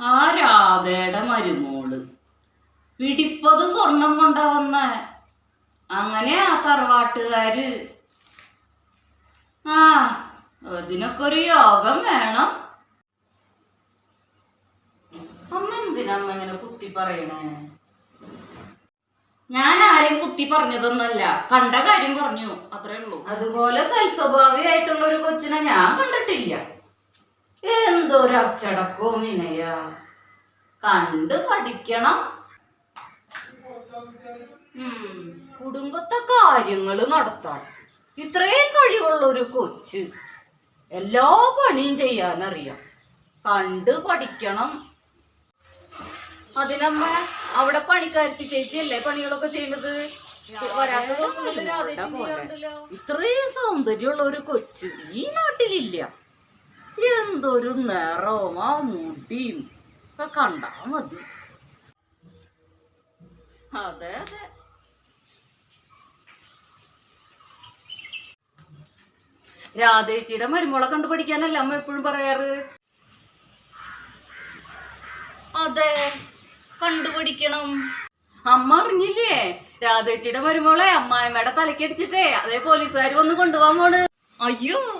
ആ രാധയുടെ മരുമോൾ. പിടിപ്പത് സ്വർണം കൊണ്ടാ വന്ന. അങ്ങനെ ആ തറവാട്ടുകാര്. ആ അതിനൊക്കെ ഒരു യോഗം വേണം. അമ്മ എന്തിനമ്മ ഇങ്ങനെ കുത്തി പറയണേ? ഞാൻ ആരെയും കുത്തി പറഞ്ഞതൊന്നല്ല. കണ്ട കാര്യം പറഞ്ഞു. അത്രേ ഉള്ളൂ. അതുപോലെ സൽസ്വഭാവിയായിട്ടുള്ള ഒരു കൊച്ചിനെ ഞാൻ കണ്ടിട്ടില്ല. എന്തൊരു അച്ചടക്കവും വിനയ? കണ്ട് പഠിക്കണം. ഉം, കുടുംബത്തെ കാര്യങ്ങൾ നടത്താൻ. ഇത്രയും കഴിവുള്ള ഒരു കൊച്ച് എല്ലാ പണിയും ചെയ്യാനറിയാം. കണ്ട് പഠിക്കണം. അതിനമ്മ അവിടെ പണിക്കാരത്തി ചേച്ചിയല്ലേ പണികളൊക്കെ ചെയ്യുന്നത്. ഇത്രയും സൗന്ദര്യമുള്ള ഒരു കൊച്ച് ഈ നാട്ടിലില്ല. എന്തൊരു നിറവും ആ മുടിയും. ഒക്കെ കണ്ടാ മതി. അതെ അതെ. രാധേച്ചിയുടെ മരുമോളെ കണ്ടു പഠിക്കാനല്ല അമ്മ എപ്പോഴും പറയാറ്? അതെ കണ്ടുപിടിക്കണം അമ്മ അറിഞ്ഞില്ലേ? രാധേച്ചിയുടെ മരുമോളെ അമ്മായിമ്മയുടെ തലക്കടിച്ചിട്ടേ അതേ പോലീസുകാർ വന്ന് കൊണ്ടുപോകാൻ പോണ്. അയ്യോ